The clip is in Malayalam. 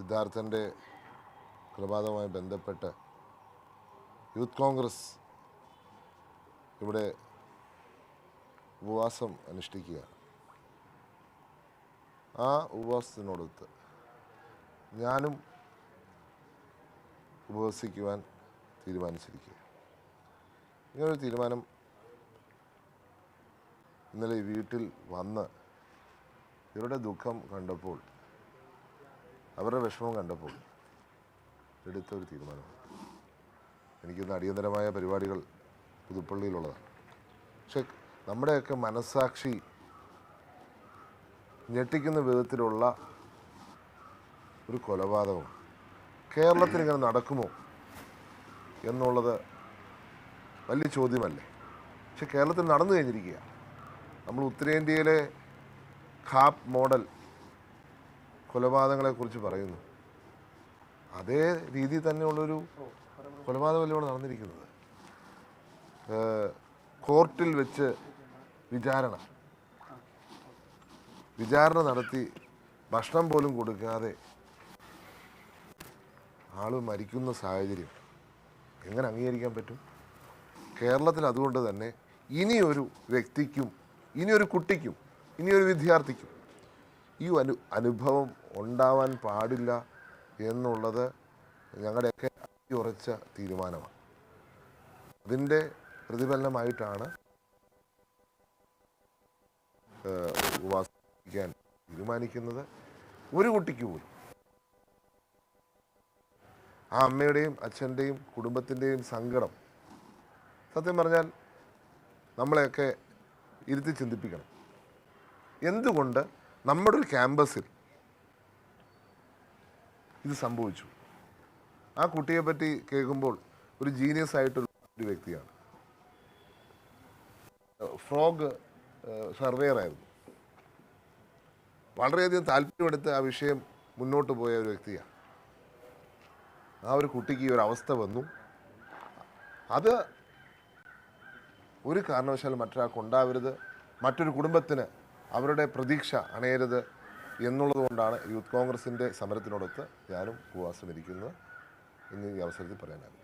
സിദ്ധാർത്ഥന്റെ കൊലപാതകവുമായി ബന്ധപ്പെട്ട് യൂത്ത് കോൺഗ്രസ് ഇവിടെ ഉപവാസം അനുഷ്ഠിക്കുകയാണ് ആ ഉപവാസത്തിനോടൊത്ത് ഞാനും ഉപവസിക്കുവാൻ തീരുമാനിച്ചിരിക്കുക ഇങ്ങനൊരു തീരുമാനം ഇന്നലെ വീട്ടിൽ വന്ന് ഇവരുടെ ദുഃഖം കണ്ടപ്പോൾ അവരുടെ വിഷമം കണ്ടപ്പോൾ എടുത്ത ഒരു തീരുമാനം. എനിക്കിന്ന് അടിയന്തരമായ പരിപാടികൾ പുതുപ്പള്ളിയിലുള്ളതാണ്. പക്ഷെ നമ്മുടെയൊക്കെ മനസ്സാക്ഷി ഞെട്ടിക്കുന്ന വിധത്തിലുള്ള ഒരു കൊലപാതകമാണ്. കേരളത്തിൽ ഇങ്ങനെ നടക്കുമോ എന്നുള്ളത് വലിയ ചോദ്യമല്ലേ? പക്ഷെ കേരളത്തിൽ നടന്നു കഴിഞ്ഞിരിക്കുക നമ്മൾ ഉത്തരേന്ത്യയിലെ ഖാപ്പ് മോഡൽ കൊലപാതകങ്ങളെക്കുറിച്ച് പറയുന്നു. അതേ രീതിയിൽ തന്നെയുള്ളൊരു കൊലപാതകമല്ലേ ഇവിടെ നടന്നിരിക്കുന്നത്. കോർട്ടിൽ വെച്ച് വിചാരണ. വിചാരണ നടത്തി ഭക്ഷണം പോലും കൊടുക്കാതെ ആൾ മരിക്കുന്ന സാഹചര്യം എങ്ങനെ അംഗീകരിക്കാൻ പറ്റും? കേരളത്തിൽ അതുകൊണ്ട് തന്നെ ഇനിയൊരു വ്യക്തിക്കും ഇനിയൊരു കുട്ടിക്കും ഇനിയൊരു വിദ്യാർത്ഥിക്കും ഈ അനു അനുഭവം ഉണ്ടാവാൻ പാടില്ല എന്നുള്ളത് ഞങ്ങളുടെയൊക്കെ ഉറച്ച തീരുമാനമാണ്. അതിന്റെ പ്രതിഫലനമായിട്ടാണ് ഉപവാസിക്കാൻ തീരുമാനിക്കുന്നത്. ഒരു കുട്ടിക്ക് പോലും. ആ അമ്മയുടെയും അച്ഛന്റെയും കുടുംബത്തിന്റെയും സങ്കടം സത്യം പറഞ്ഞാൽ നമ്മളെയൊക്കെ ഇരുത്തി ചിന്തിപ്പിക്കണം. എന്തുകൊണ്ട് നമ്മുടെ ഒരു ക്യാമ്പസിൽ ഇത് സംഭവിച്ചു. ആ കുട്ടിയെ പറ്റി കേൾക്കുമ്പോൾ ഒരു ജീനിയസ് ആയിട്ടുള്ള ഒരു വ്യക്തിയാണ്. ഫ്രോഗ് സർവേയർ ആയിരുന്നു. വളരെയധികം താല്പര്യമെടുത്ത് ആ വിഷയം മുന്നോട്ട് പോയ ഒരു വ്യക്തിയാണ്. ആ ഒരു കുട്ടിക്ക് ഈ ഒരു അവസ്ഥ വന്നു. അത് ഒരു കാരണവശാലും മറ്റൊരാൾക്ക് ഉണ്ടാവരുത്. മറ്റൊരു കുടുംബത്തിന് അവരുടെ പ്രതീക്ഷ അണയരുത് എന്നുള്ളതുകൊണ്ടാണ് യൂത്ത് കോൺഗ്രസിന്റെ സമരത്തിനോടൊത്ത് ഞാനും ഉപവാസം ഇരിക്കുന്നത് എന്ന് ഈ അവസരത്തിൽ പറയാനാകും